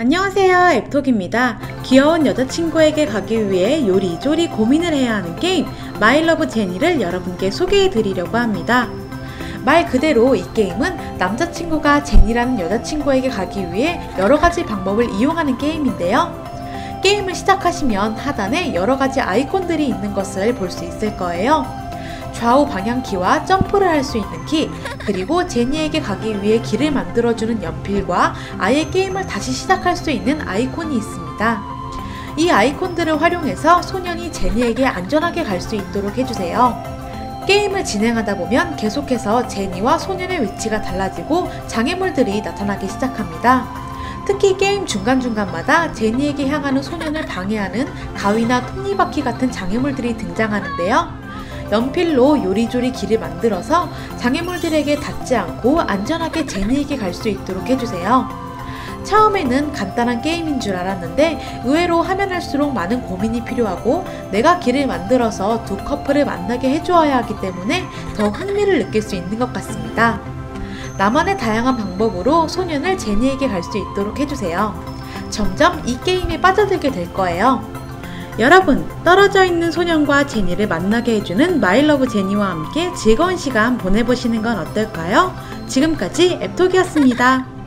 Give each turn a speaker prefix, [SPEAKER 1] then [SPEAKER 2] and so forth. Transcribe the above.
[SPEAKER 1] 안녕하세요 앱톡입니다. 귀여운 여자친구에게 가기 위해 요리조리 고민을 해야 하는 게임 마일러브 제니를 여러분께 소개해 드리려고 합니다. 말 그대로 이 게임은 남자친구가 제니라는 여자친구에게 가기 위해 여러가지 방법을 이용하는 게임인데요. 게임을 시작하시면 하단에 여러가지 아이콘들이 있는 것을 볼 수 있을 거예요 좌우 방향키와 점프를 할 수 있는 키, 그리고 제니에게 가기 위해 길을 만들어주는 연필과 아예 게임을 다시 시작할 수 있는 아이콘이 있습니다. 이 아이콘들을 활용해서 소년이 제니에게 안전하게 갈 수 있도록 해주세요. 게임을 진행하다 보면 계속해서 제니와 소년의 위치가 달라지고 장애물들이 나타나기 시작합니다. 특히 게임 중간중간마다 제니에게 향하는 소년을 방해하는 가위나 톱니바퀴 같은 장애물들이 등장하는데요. 연필로 요리조리 길을 만들어서 장애물들에게 닿지 않고 안전하게 제니에게 갈 수 있도록 해주세요. 처음에는 간단한 게임인 줄 알았는데 의외로 하면 할수록 많은 고민이 필요하고 내가 길을 만들어서 두 커플을 만나게 해주어야 하기 때문에 더 흥미를 느낄 수 있는 것 같습니다. 나만의 다양한 방법으로 소년을 제니에게 갈 수 있도록 해주세요. 점점 이 게임에 빠져들게 될 거예요. 여러분, 떨어져 있는 소년과 제니를 만나게 해주는 마일러브 제니와 함께 즐거운 시간 보내보시는 건 어떨까요? 지금까지 앱톡이었습니다.